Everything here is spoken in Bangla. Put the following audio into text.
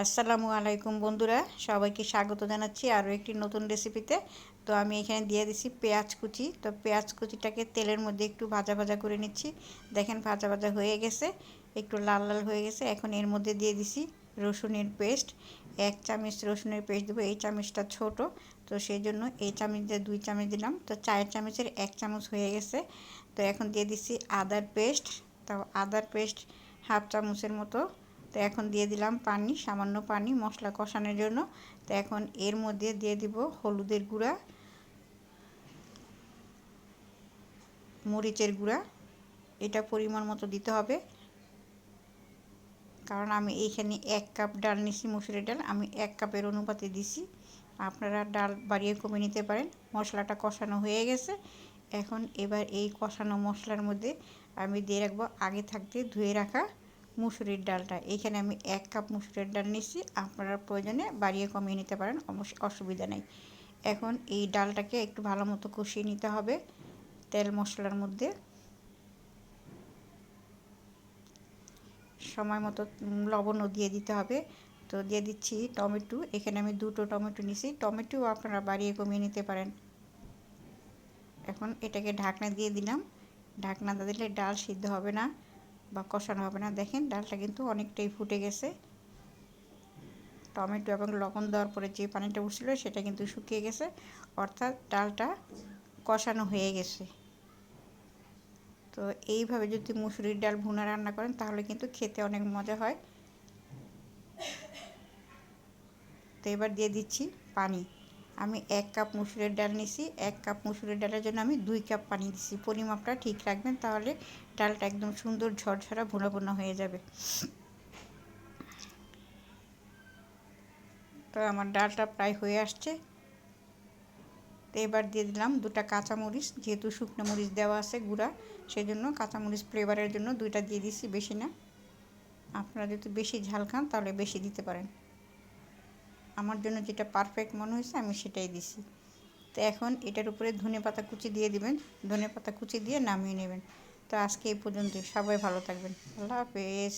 আসসালামু আলাইকুম বন্ধুরা, সবাইকে স্বাগত জানাচ্ছি আরও একটি নতুন রেসিপিতে। তো আমি এখানে দিয়ে দিছি পেঁয়াজ কুচি। তো পেঁয়াজ কুচিটাকে তেলের মধ্যে একটু ভাজা ভাজা করে নিচ্ছি। দেখেন ভাজা ভাজা হয়ে গেছে, একটু লাল লাল হয়ে গেছে। এখন এর মধ্যে দিয়ে দিছি রসুনের পেস্ট। এক চামচ রসুনের পেস্ট দেবো, এই চামচটা ছোট। তো সেই জন্য এই চামচ দিয়ে দুই চামচ দিলাম। তো চায়ের চামচের এক চামচ হয়ে গেছে। তো এখন দিয়ে দিছি আদার পেস্ট। তো আদার পেস্ট হাফ চামচের মতো। তো এখন দিয়ে দিলাম পানি, সামান্য পানি, মশলা কষানোর জন্য। তো এখন এর মধ্যে দিয়ে দিব হলুদের গুঁড়া, মরিচের গুঁড়া। এটা পরিমাণ মতো দিতে হবে। কারণ আমি এইখানে এক কাপ ডাল নিছি মুসুরির ডাল, আমি এক কাপের অনুপাতে দিছি। আপনারা ডাল বাড়িয়ে কমে নিতে পারেন। মশলাটা কষানো হয়ে গেছে। এখন এবার এই কষানো মশলার মধ্যে আমি দিয়ে রাখব আগে থাকতে ধুয়ে রাখা মুসুরির ডালটা। এখানে আমি এক কাপ মুসুরির ডাল নিচ্ছি আপনারা প্রয়োজনে বাড়িয়ে কমিয়ে নিতে পারেন অসুবিধা নেই। এখন এই ডালটাকে একটু ভালো মতো কষিয়ে নিতে হবে তেল মশলার মধ্যে। সময় মতো লবণও দিয়ে দিতে হবে। তো দিয়ে দিচ্ছি টমেটো। এখানে আমি দুটো টমেটো নিছি টমেটো আপনারা বাড়িয়ে কমিয়ে নিতে পারেন। এখন এটাকে ঢাকনা দিয়ে দিলাম। ঢাকনা দিলে ডাল সিদ্ধ হবে না। বা কষানো হবে না। দেখেন, ডালটা কিন্তু অনেকটাই ফুটে গেছে। টমেটো এবং লবণ দেওয়ার পরে যে পানিটা উঠছিল, সেটা কিন্তু শুকিয়ে গেছে। অর্থাৎ ডালটা কষানো হয়ে গেছে। তো এইভাবে যদি মুসুরির ডাল ভুনা রান্না করেন, তাহলে কিন্তু খেতে অনেক মজা হয়। তো এবার দিয়ে দিচ্ছি পানি। আমি এক কাপ মুসুরের ডাল নিছি, এক কাপ মুসুরের ডালের জন্য আমি দুই কাপ পানি দিছি। পরিমাপটা ঠিক রাখবেন, তাহলে ডালটা একদম সুন্দর ঝরঝরা ভুনা ভুনা হয়ে যাবে। তো আমার ডালটা প্রায় হয়ে আসছে। তো এবার দিয়ে দিলাম দুটা কাঁচামরিচ, যেহেতু শুকনো মরিচ দেওয়া আছে গুঁড়া সেই জন্য কাঁচামরিচ ফ্লেভারের জন্য দুইটা দিয়ে দিছি বেশি না। আপনারা যদি বেশি ঝাল খান, তাহলে বেশি দিতে পারেন। আমার জন্য যেটা পারফেক্ট মনে হয়েছে, আমি সেটাই দিছি। তো এখন এটার উপরে ধনে পাতা কুচি দিয়ে দিবেন। ধনে পাতা কুচি দিয়ে নামিয়ে নেবেন। তো আজকে এই পর্যন্ত সবাই ভালো থাকবেন। আল্লাহ হাফেজ।